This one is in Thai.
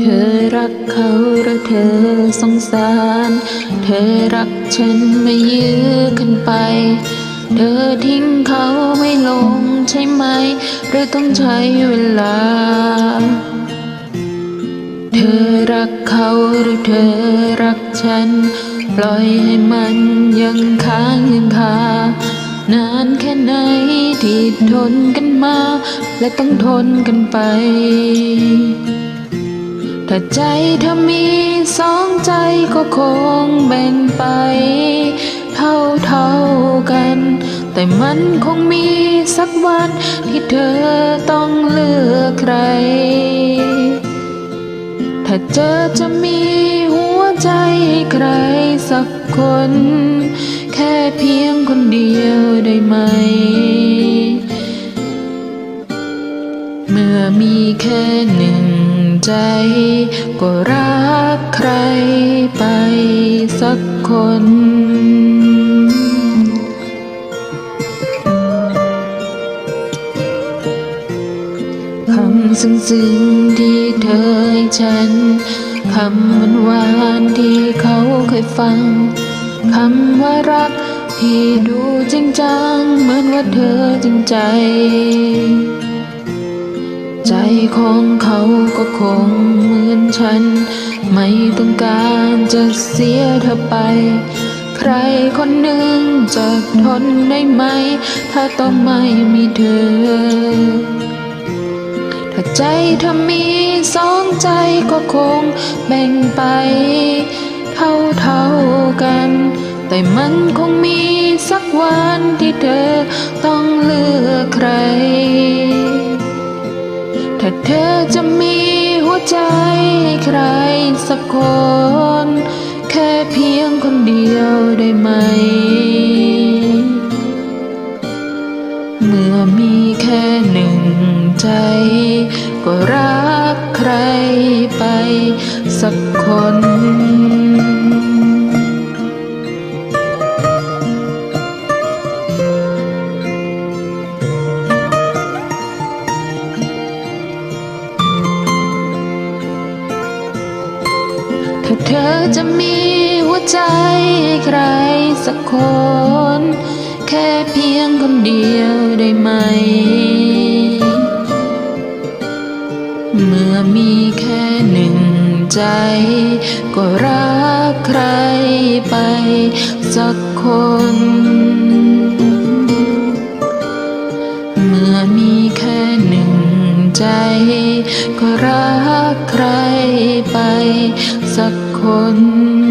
เธอรักเขาหรือเธอสงสาร เธอรักฉันไม่ยื้อขึ้นไป เธอทิ้งเขาไม่ลงใช่ไหมหรือต้องใช้เวลา เธอรักเขาหรือเธอรักฉัน ปล่อยให้มันยังค้างยังคานานแค่ไหนที่ทนกันมา และต้องทนกันไป ถ้าใจเธอมีสองใจก็คงแบ่งไป เท่าเท่าๆกัน แต่มันคงมีสักวันที่เธอต้องเลือกใคร ถ้าเจอจะมีหัวใจให้ใครสักคน แค่เพียงคนเดียวได้ไหมเมื่อมีแค่หนึ่ง ใจก็รักใครไปสักคนคำซึ้งๆที่เธอให้ฉันคำหวานๆที่เขาเคยฟังคำว่ารักที่ดูจริงจังเหมือนว่าเธอจริงใจ ใจของเขาก็คงเหมือนฉัน ไม่ต้องการจะเสียเธอไป ใครคนหนึ่งจะทนได้ไหม ถ้าต้องไม่มีเธอ ถ้าใจเธอมีสองใจก็คงแบ่งไป เท่าเท่าๆกัน แต่มันคงมีสักวันที่เธอต้องเลือกใคร เธอจะมีหัวใจให้ใครสักคน แค่เพียงคนเดียวได้ไหม เมื่อมีแค่หนึ่งใจ ก็รักใครไปสักคน ถ้าเธอจะมีหัวใจให้ใครสักคน แค่เพียงคนเดียวได้ไหม เมื่อมีแค่หนึ่งใจ ก็รักใครไปสักคน เมื่อมีแค่หนึ่งใจ ก็รักใครไปสัก คน